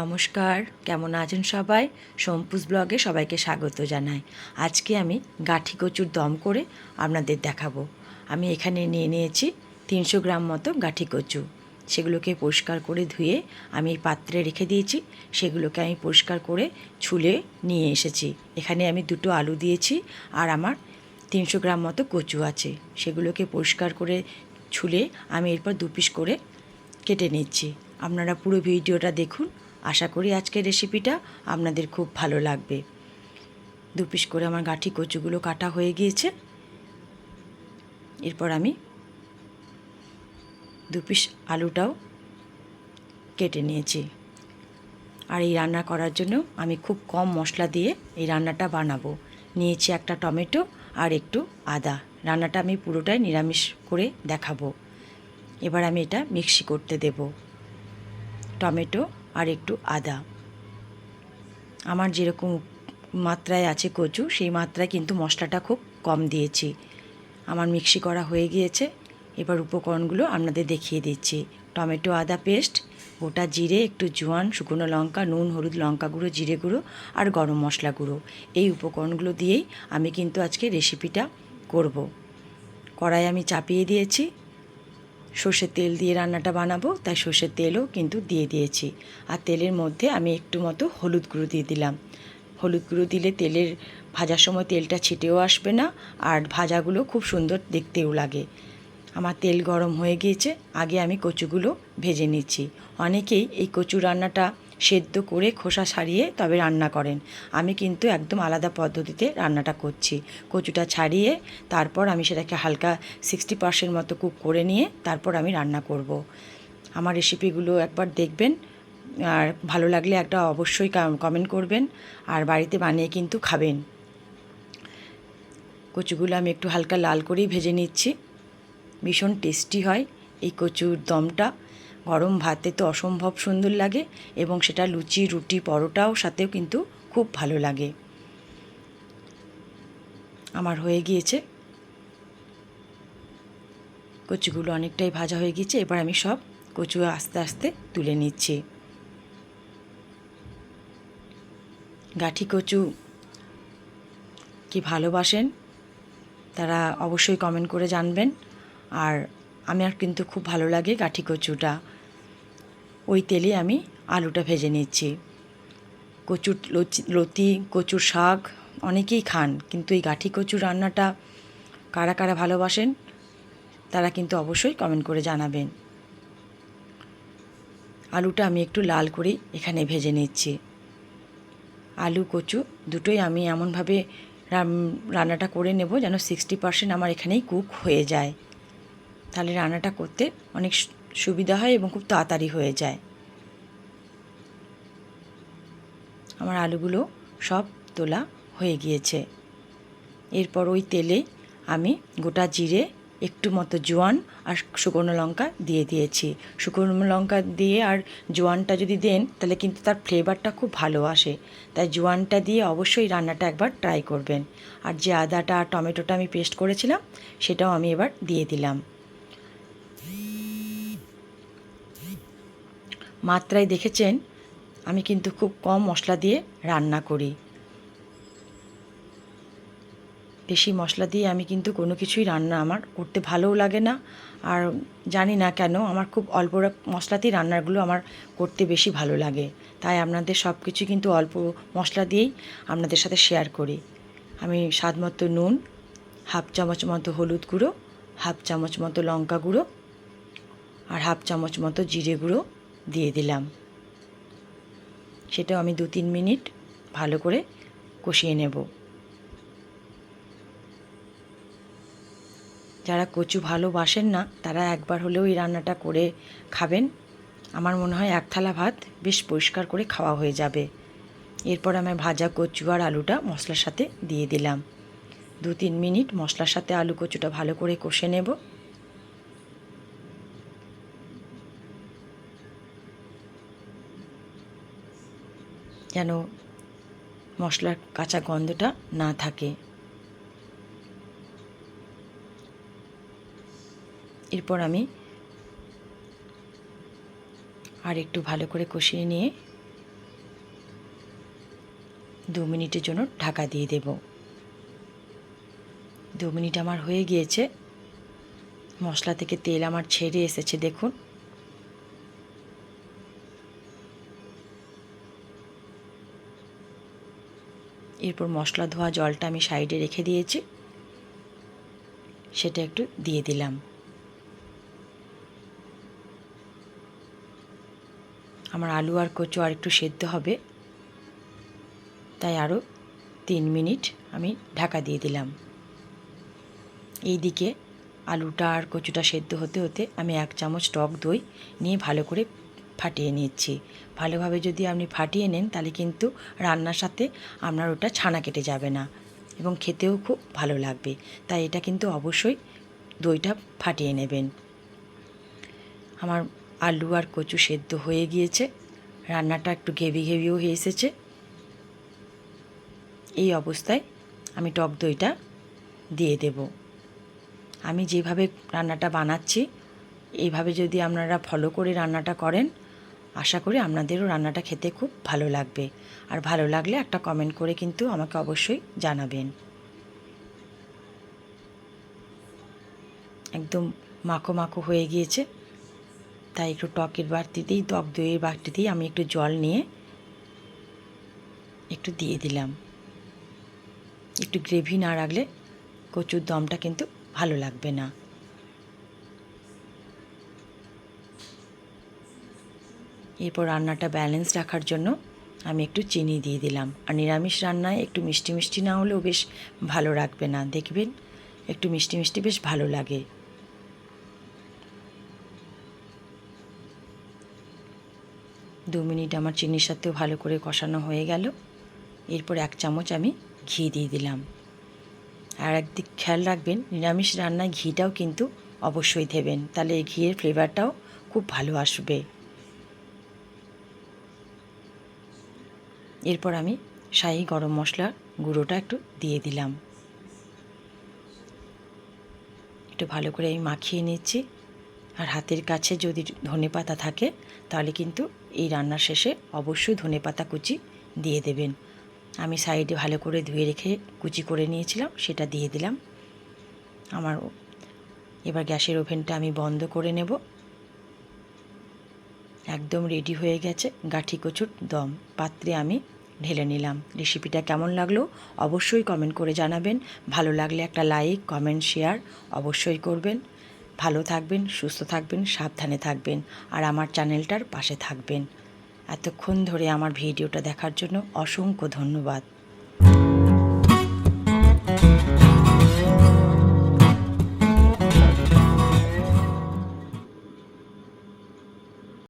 নমস্কার, কেমন আছেন সবাই? সম্পুজ ব্লগে সবাইকে স্বাগত জানাই। আজকে আমি গাঠি কচুর দম করে আপনাদের দেখাবো। আমি এখানে নিয়ে নিয়েছি তিনশো গ্রাম মতো গাঠি কচু। সেগুলোকে পরিষ্কার করে ধুয়ে আমি পাত্রে রেখে দিয়েছি। সেগুলোকে আমি পরিষ্কার করে ছুলে নিয়ে এসেছি। এখানে আমি দুটো আলু দিয়েছি আর আমার তিনশো গ্রাম মতো কচু আছে। সেগুলোকে পরিষ্কার করে ছুলে আমি এরপর দু পিস করে কেটে নিচ্ছি। আপনারা পুরো ভিডিওটা দেখুন। আশা করি আজকের রেসিপিটা আপনাদের খুব ভালো লাগবে। দু পিস করে আমার গাঠি কচুগুলো কাটা হয়ে গিয়েছে। এরপর আমি দু পিস আলুটাও কেটে নিয়েছি। আর এই রান্না করার জন্য আমি খুব কম মশলা দিয়ে এই রান্নাটা বানাবো। নিয়েছি একটা টমেটো আর একটু আদা। রান্নাটা আমি পুরোটাই নিরামিষ করে দেখাবো। এবার আমি এটা মিক্সি করতে দেব। টমেটো আর একটু আদা। আমার যেরকম মাত্রায় আছে কচু, সেই মাত্রায় কিন্তু মশলাটা খুব কম দিয়েছি। আমার মিক্সি করা হয়ে গিয়েছে। এবার উপকরণগুলো আপনাদের দেখিয়ে দিচ্ছি। টমেটো, আদা পেস্ট, গোটা জিরে, একটু জোয়ান, শুকনো লঙ্কা, নুন, হলুদ লঙ্কা গুঁড়ো, জিরে গুঁড়ো আর গরম মশলা গুঁড়ো। এই উপকরণগুলো দিয়েই আমি কিন্তু আজকে রেসিপিটা করব। কড়াই আমি চাপিয়ে দিয়েছি। সর্ষের তেল দিয়ে রান্নাটা বানাবো, তাই সর্ষের তেলও কিন্তু দিয়ে দিয়েছি। আর তেলের মধ্যে আমি একটু মতো হলুদ গুঁড়ো দিয়ে দিলাম। হলুদ গুঁড়ো দিলে তেলের ভাজার সময় তেলটা ছিটেও আসবে না, আর ভাজাগুলো খুব সুন্দর দেখতেও লাগে। আমার তেল গরম হয়ে গিয়েছে, আগে আমি কচুগুলো ভেজে নিচ্ছি। অনেকেই এই কচু রান্নাটা সেদ্ধ করে খোসা ছাড়িয়ে তবে রান্না করেন। আমি কিন্তু একদম আলাদা পদ্ধতিতে রান্নাটা করছি। কচুটা ছাড়িয়ে তারপর আমি সেটাকে হালকা সিক্সটি পার্সেন্ট মতো কুক করে নিয়ে তারপর আমি রান্না করব। আমার রেসিপিগুলো একবার দেখবেন। আর ভালো লাগলে একটা অবশ্যই কমেন্ট করবেন। আর বাড়িতে বানিয়ে কিন্তু খাবেন। কচুগুলো আমি একটু হালকা লাল করেই ভেজে নিচ্ছি। ভীষণ টেস্টি হয় এই কচুর দমটা। গরম ভাতে তো অসম্ভব সুন্দর লাগে এবং সেটা লুচি, রুটি, পরোটাও সাথেও কিন্তু খুব ভালো লাগে। আমার হয়ে গিয়েছে। কচুগুলো অনেকটাই ভাজা হয়ে গিয়েছে, এবার আমি সব কচু আস্তে আস্তে তুলে নিচ্ছি। গাঠি কচু কি ভালোবাসেন তারা অবশ্যই কমেন্ট করে জানবেন। আর আমার কিন্তু খুব ভালো লাগে গাঠি কচুটা। ওই তেলে আমি আলুটা ভেজে নিচ্ছি। কচুর লতি, কচুর শাক অনেকেই খান, কিন্তু এই গাঠি কচুর রান্নাটা কারা কারা ভালোবাসেন, তারা কিন্তু অবশ্যই কমেন্ট করে জানাবেন। আলুটা আমি একটু লাল করেই এখানে ভেজে নিচ্ছি। আলু, কচু দুটোই আমি এমনভাবে রান্নাটা করে নেব যেন সিক্সটি পার্সেন্ট আমার এখানেই কুক হয়ে যায়। তাহলে রান্নাটা করতে অনেক সুবিধা হয় এবং খুব তাড়াতাড়ি হয়ে যায়। আমার আলুগুলো সব তোলা হয়ে গিয়েছে। এরপর ওই তেলে আমি গোটা জিরে, একটু মতো জোয়ান আর শুকনো লঙ্কা দিয়ে দিয়েছি। শুকনো লঙ্কা দিয়ে আর জোয়ানটা যদি দেন, তাহলে কিন্তু তার ফ্লেভারটা খুব ভালো আসে। তাই জোয়ানটা দিয়ে অবশ্যই রান্নাটা একবার ট্রাই করবেন। আর যে আদাটা আর টমেটোটা আমি পেস্ট করেছিলাম, সেটাও আমি এবার দিয়ে দিলাম। মাত্রায় দেখেছেন, আমি কিন্তু খুব কম মশলা দিয়ে রান্না করি। বেশি মশলা দিয়ে আমি কিন্তু কোনো কিছুই রান্না আমার করতে ভালোও লাগে না, আর জানি না কেন আমার খুব অল্প মশলাতেই রান্নাগুলো আমার করতে বেশি ভালো লাগে। তাই আপনাদের সব কিছু কিন্তু অল্প মশলা দিয়েই আপনাদের সাথে শেয়ার করি। আমি স্বাদ মতো নুন, হাফ চামচ মতো হলুদ গুঁড়ো, হাফ চামচ মতো লঙ্কা গুঁড়ো, আর হাফ চামচ মতো জিরে গুঁড়ো দিয়ে দিলাম। সেটাও আমি দু তিন মিনিট ভালো করে কষিয়ে নেব। যারা কচু ভালোবাসেন না, তারা একবার হলেও এই রান্নাটা করে খাবেন। আমার মনে হয় এক থালা ভাত বেশ পরিষ্কার করে খাওয়া হয়ে যাবে। এরপর আমি ভাজা কচু আর আলুটা মশলার সাথে দিয়ে দিলাম। দু তিন মিনিট মশলার সাথে আলু কচুটা ভালো করে কষে নেব। যেন মশলার কাঁচা গন্ধটা না থাকে। এরপর আমি আর একটু ভালো করে কষিয়ে নিয়ে দু মিনিটের জন্য ঢাকা দিয়ে দেব। দু মিনিট আমার হয়ে গিয়েছে। মশলা থেকে তেল আমার ছেড়ে এসেছে, দেখুন। এরপর মশলা ধোয়া জলটা আমি সাইডে রেখে দিয়েছি। সেটা একটু দিয়ে দিলাম। আমার আলু আর কচু আর একটু সেদ্ধ হবে। তাই আরও তিন মিনিট আমি ঢাকা দিয়ে দিলাম। এই দিকে আলুটা আর কচুটা সেদ্ধ হতে হতে আমি এক চামচ টক দই নিয়ে ভালো করে ফাটিয়ে নিচ্ছি। ভালোভাবে যদি আপনি ফাটিয়ে নেন, তাহলে কিন্তু রান্নার সাথে আপনার ওটা ছানা কেটে যাবে না এবং খেতেও খুব ভালো লাগবে। তাই এটা কিন্তু অবশ্যই দইটা ফাটিয়ে নেবেন। আমার আলু আর কচু সেদ্ধ হয়ে গিয়েছে। রান্নাটা একটু ঘেবি ঘেবিও হয়ে এসেছে। এই অবস্থায় আমি টক দইটা দিয়ে দেব। আমি যেভাবে রান্নাটা বানাচ্ছি, এইভাবে যদি আপনারা ফলো করে রান্নাটা করেন আশা করি আপনাদেরও রান্নাটা খেতে খুব ভালো লাগবে। আর ভালো লাগলে একটা কমেন্ট করে কিন্তু আমাকে অবশ্যই জানাবেন। একদম মাখো মাখো হয়ে গিয়েছে। তাই একটু টকের বাড়তিতেই, টক দইয়ের বাড়তিতেই আমি একটু জল নিয়ে একটু দিয়ে দিলাম। একটু গ্রেভি না রাখলে কচুর দমটা কিন্তু ভালো লাগবে না। এরপর রান্নাটা ব্যালেন্স রাখার জন্য আমি একটু চিনি দিয়ে দিলাম। আর নিরামিষ রান্নায় একটু মিষ্টি মিষ্টি না হলেও বেশ ভালো রাখবে না, দেখবেন? একটু মিষ্টি মিষ্টি বেশ ভালো লাগে। দু মিনিট আমার চিনির সাথেও ভালো করে কষানো হয়ে গেল। এরপর এক চামচ আমি ঘি দিয়ে দিলাম। আর একদিক খেয়াল রাখবেন, নিরামিষ রান্নায় ঘিটাও কিন্তু অবশ্যই দেবেন। তাহলে এই ঘিয়ের ফ্লেভারটাও খুব ভালো আসবে। এরপর আমি শাহি গরম মশলা গুঁড়োটা একটু দিয়ে দিলাম। একটু ভালো করে আমি মাখিয়ে নিচ্ছি। আর হাতের কাছে যদি ধনে পাতা থাকে, তাহলে কিন্তু এই রান্নার শেষে অবশ্যই ধনে পাতা কুচি দিয়ে দেবেন। আমি সাইডে ভালো করে ধুয়ে রেখে কুচি করে নিয়েছিলাম, সেটা দিয়ে দিলাম। আমার এবার গ্যাসের ওভেনটা আমি বন্ধ করে নেব। একদম রেডি হয়ে গেছে, গাঠি কচুর দম। পাত্রে আমি ঢেলে নিলাম। রেসিপিটা কেমন লাগল অবশ্যই কমেন্ট করে জানাবেন। ভালো লাগলে একটা লাইক কমেন্ট শেয়ার অবশ্যই করবেন। ভালো থাকবেন, সুস্থ থাকবেন, সাবধানে থাকবেন আর আমার চ্যানেলটার পাশে থাকবেন। এতক্ষণ ধরে আমার ভিডিওটা দেখার জন্য অসংখ্য ধন্যবাদ।